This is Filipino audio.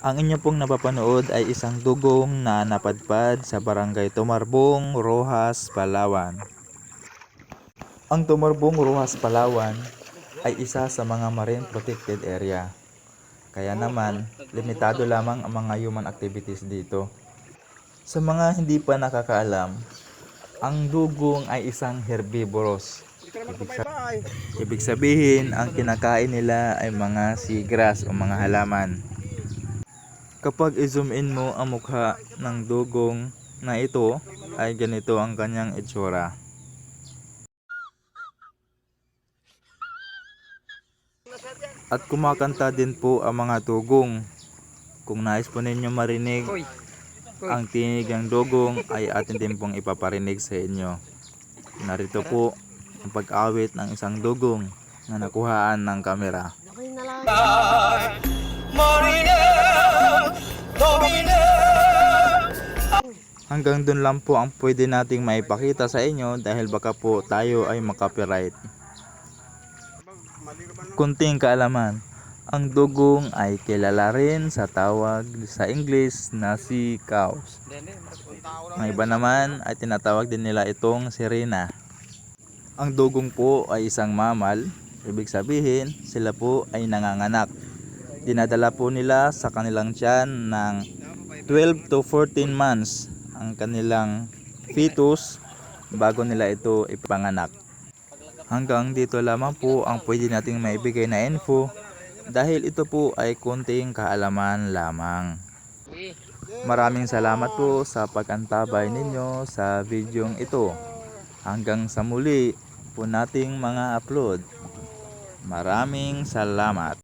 Ang inyo pong napapanood ay isang dugong na napadpad sa barangay Tumarbong, Rojas, Palawan. Ang Tumarbong, Rojas, Palawan ay isa sa mga marine protected area. Kaya naman, limitado lamang ang mga human activities dito. Sa mga hindi pa nakakaalam, ang dugong ay isang herbivorous. Ibig, sa- ibig sabihin, ang kinakain nila ay mga seagrass o mga halaman. Kapag i-zoom in mo ang mukha ng dugong na ito, ay ganito ang kanyang itsura. At kumakanta din po ang mga dugong. Kung nais po ninyo marinig ang tinig ng dugong ay atin din pong ipaparinig sa inyo. Narito po ang pag-awit ng isang dugong na nakuhaan ng kamera. Hanggang dun lang po ang pwede nating maipakita sa inyo dahil baka po tayo ay makapiright. Kunting kaalaman, ang dugong ay kilala rin sa tawag sa English na sea cows. Ang iba naman ay tinatawag din nila itong sirena. Ang dugong po ay isang mamal, ibig sabihin sila po ay nanganganak. Dinadala po nila sa kanilang tiyan ng 12 to 14 months ang kanilang fetus bago nila ito ipanganak. Hanggang dito lamang po ang pwede nating maibigay na info dahil ito po ay konting kaalaman lamang. Maraming salamat po sa pag-antabay ninyo sa videong ito. Hanggang sa muli po nating mga upload. Maraming salamat.